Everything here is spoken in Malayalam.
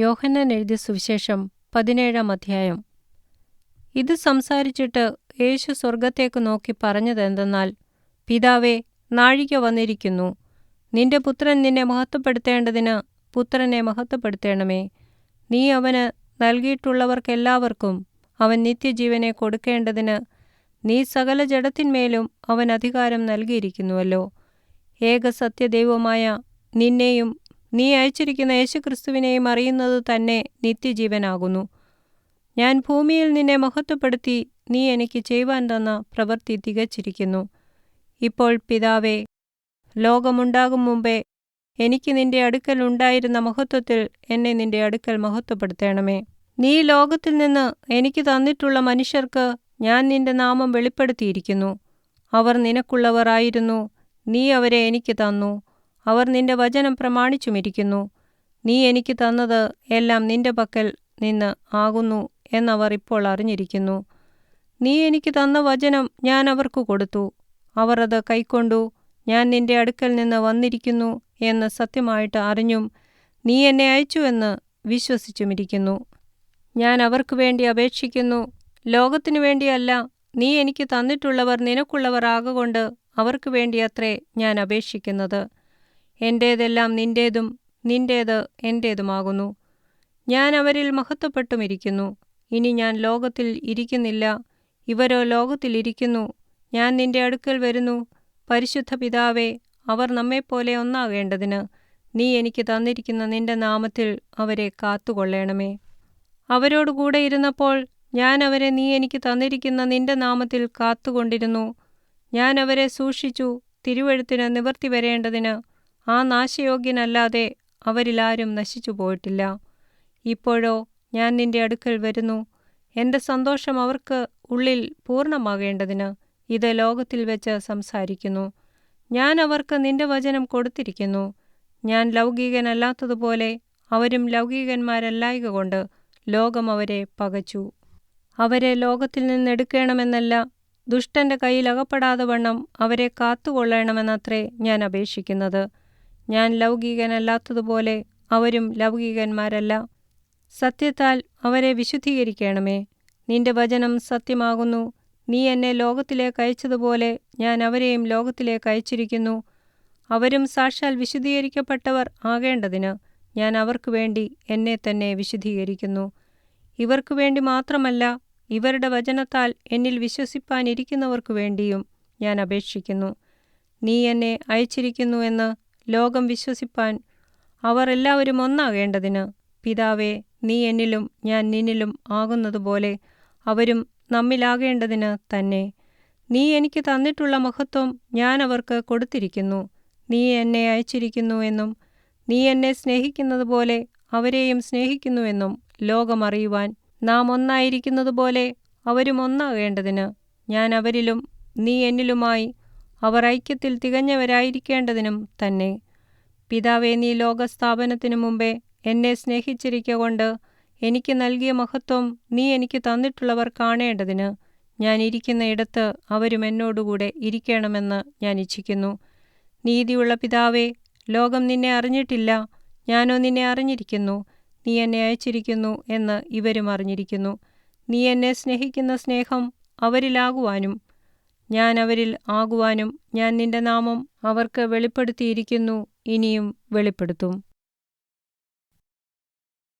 യോഹന്നാൻ എഴുതിയ സുവിശേഷം പതിനേഴാം അധ്യായം. ഇത് സംസാരിച്ചിട്ട് യേശു സ്വർഗത്തേക്ക് നോക്കി പറഞ്ഞതെന്തെന്നാൽ പിതാവേ നാഴിക വന്നിരിക്കുന്നു. നിന്റെ പുത്രൻ നിന്നെ മഹത്വപ്പെടുത്തേണ്ടതിന് പുത്രനെ മഹത്വപ്പെടുത്തേണമേ. നീ അവന് നൽകിയിട്ടുള്ളവർക്കെല്ലാവർക്കും അവൻ നിത്യജീവനെ കൊടുക്കേണ്ടതിന് നീ സകല ജഡത്തിന്മേലും അവൻ അധികാരം നൽകിയിരിക്കുന്നുവല്ലോ. ഏകസത്യദൈവമായ നിന്നെയും നീ അയച്ചിരിക്കുന്ന യേശുക്രിസ്തുവിനെയും അറിയുന്നത് തന്നെ നിത്യജീവനാകുന്നു. ഞാൻ ഭൂമിയിൽ നിന്നെ മഹത്വപ്പെടുത്തി നീ എനിക്ക് ചെയ്യുവാൻ തന്ന പ്രവൃത്തി തികച്ചിരിക്കുന്നു. ഇപ്പോൾ പിതാവേ ലോകമുണ്ടാകും മുമ്പേ എനിക്ക് നിന്റെ അടുക്കൽ ഉണ്ടായിരുന്ന മഹത്വത്തിൽ എന്നെ നിന്റെ അടുക്കൽ മഹത്വപ്പെടുത്തേണമേ. നീ ലോകത്തിൽ നിന്ന് എനിക്ക് തന്നിട്ടുള്ള മനുഷ്യർക്ക് ഞാൻ നിന്റെ നാമം വെളിപ്പെടുത്തിയിരിക്കുന്നു. അവർ നിനക്കുള്ളവർ ആയിരുന്നു. നീ അവരെ എനിക്ക് തന്നു. അവർ നിന്റെ വചനം പ്രമാണിച്ചുമിരിക്കുന്നു. നീ എനിക്ക് തന്നത് എല്ലാം നിന്റെ പക്കൽ നിന്ന് ആകുന്നു എന്നവർ ഇപ്പോൾ അറിഞ്ഞിരിക്കുന്നു. നീ എനിക്ക് തന്ന വചനം ഞാൻ അവർക്ക് കൊടുത്തു. അവർ അത് കൈക്കൊണ്ടു ഞാൻ നിന്റെ അടുക്കൽ നിന്ന് വന്നിരിക്കുന്നു എന്ന് സത്യമായിട്ട് അറിഞ്ഞും നീ എന്നെ അയച്ചുവെന്ന് വിശ്വസിച്ചുമിരിക്കുന്നു. ഞാൻ അവർക്ക് വേണ്ടി അപേക്ഷിക്കുന്നു. ലോകത്തിനു വേണ്ടിയല്ല നീ എനിക്ക് തന്നിട്ടുള്ളവർ നിനക്കുള്ളവർ ആകൊണ്ട് അവർക്ക് വേണ്ടിയത്രേ ഞാൻ അപേക്ഷിക്കുന്നത്. എന്റേതെല്ലാം നിന്റേതും നിന്റേത് എന്റേതുമാകുന്നു ഞാൻ അവരിൽ മഹത്വപ്പെട്ടുമിരിക്കുന്നു. ഇനി ഞാൻ ലോകത്തിൽ ഇരിക്കുന്നില്ല. ഇവരോ ലോകത്തിലിരിക്കുന്നു ഞാൻ നിന്റെ അടുക്കൽ വരുന്നു. പരിശുദ്ധ പിതാവേ അവർ നമ്മെപ്പോലെ ഒന്നാകേണ്ടതിന് നീ എനിക്ക് തന്നിരിക്കുന്ന നിന്റെ നാമത്തിൽ അവരെ കാത്തുകൊള്ളേണമേ. അവരോടുകൂടെ ഇരുന്നപ്പോൾ ഞാൻ അവരെ നീ എനിക്ക് തന്നിരിക്കുന്ന നിന്റെ നാമത്തിൽ കാത്തുകൊണ്ടിരുന്നു. ഞാൻ അവരെ സൂക്ഷിച്ചു തിരുവഴുത്തിന് നിവർത്തി വരേണ്ടതിന് ആ നാശയോഗ്യനല്ലാതെ അവരിലാരും നശിച്ചു പോയിട്ടില്ല. ഇപ്പോഴോ ഞാൻ നിന്റെ അടുക്കൽ വരുന്നു. എന്റെ സന്തോഷം അവർക്ക് ഉള്ളിൽ പൂർണമാകേണ്ടതിന് ഇത് ലോകത്തിൽ വെച്ച് സംസാരിക്കുന്നു. ഞാൻ അവർക്ക് നിന്റെ വചനം കൊടുത്തിരിക്കുന്നു. ഞാൻ ലൗകികനല്ലാത്തതുപോലെ അവരും ലൗകികന്മാരല്ലായക കൊണ്ട് ലോകം അവരെ പകച്ചു. അവരെ ലോകത്തിൽ നിന്നെടുക്കണമെന്നല്ല ദുഷ്ടന്റെ കയ്യിൽ അകപ്പെടാതെ വണ്ണം അവരെ കാത്തുകൊള്ളണമെന്നത്രേ ഞാൻ അപേക്ഷിക്കുന്നത്. ഞാൻ ലൗകികനല്ലാത്തതുപോലെ അവരും ലൗകികന്മാരല്ല. സത്യത്താൽ അവരെ വിശുദ്ധീകരിക്കണമേ. നിന്റെ വചനം സത്യമാകുന്നു. നീ എന്നെ ലോകത്തിലേക്ക് അയച്ചതുപോലെ ഞാൻ അവരെയും ലോകത്തിലേക്ക് അയച്ചിരിക്കുന്നു. അവരും സാക്ഷാൽ വിശുദ്ധീകരിക്കപ്പെട്ടവർ ആകേണ്ടതിന് ഞാൻ അവർക്ക് വേണ്ടി എന്നെ തന്നെ വിശുദ്ധീകരിക്കുന്നു. ഇവർക്ക് വേണ്ടി മാത്രമല്ല ഇവരുടെ വചനത്താൽ എന്നിൽ വിശ്വസിപ്പാനിരിക്കുന്നവർക്കു വേണ്ടിയും ഞാൻ അപേക്ഷിക്കുന്നു. നീ എന്നെ അയച്ചിരിക്കുന്നു എന്ന് ലോകം വിശ്വസിപ്പാൻ അവർ എല്ലാവരും ഒന്നാകേണ്ടതിന് പിതാവേ നീ എന്നിലും ഞാൻ നിന്നിലും ആകുന്നതുപോലെ അവരും നമ്മിലാകേണ്ടതിന് തന്നെ. നീ എനിക്ക് തന്നിട്ടുള്ള മഹത്വം ഞാൻ അവർക്ക് കൊടുത്തിരിക്കുന്നു. നീ എന്നെ അയച്ചിരിക്കുന്നു എന്നും നീ എന്നെ സ്നേഹിക്കുന്നതുപോലെ അവരെയും സ്നേഹിക്കുന്നുവെന്നും ലോകമറിയുവാൻ നാം ഒന്നായിരിക്കുന്നതുപോലെ അവരും ഒന്നാകേണ്ടതിന് ഞാൻ അവരിലും നീ എന്നിലുമായി അവർ ഐക്യത്തിൽ തികഞ്ഞവരായിരിക്കേണ്ടതിനും തന്നെ. പിതാവേ നീ ലോകസ്ഥാപനത്തിനു മുമ്പേ എന്നെ സ്നേഹിച്ചിരിക്കൊണ്ട് എനിക്ക് നൽകിയ മഹത്വം നീ എനിക്ക് തന്നിട്ടുള്ളവർ കാണേണ്ടതിന് ഞാൻ ഇരിക്കുന്ന ഇടത്ത് അവരും എന്നോടുകൂടെ ഇരിക്കണമെന്ന് ഞാൻ ഇച്ഛിക്കുന്നു. നീതിയുള്ള പിതാവേ ലോകം നിന്നെ അറിഞ്ഞിട്ടില്ല ഞാനോ നിന്നെ അറിഞ്ഞിരിക്കുന്നു നീ എന്നെ അയച്ചിരിക്കുന്നു എന്ന് ഇവരും അറിഞ്ഞിരിക്കുന്നു. നീ എന്നെ സ്നേഹിക്കുന്ന സ്നേഹം അവരിലാകുവാനും ഞാൻ അവരിൽ ആകുവാനും ഞാൻ നിന്റെ നാമം അവർക്ക് വെളിപ്പെടുത്തിയിരിക്കുന്നു ഇനിയും വെളിപ്പെടുത്തും.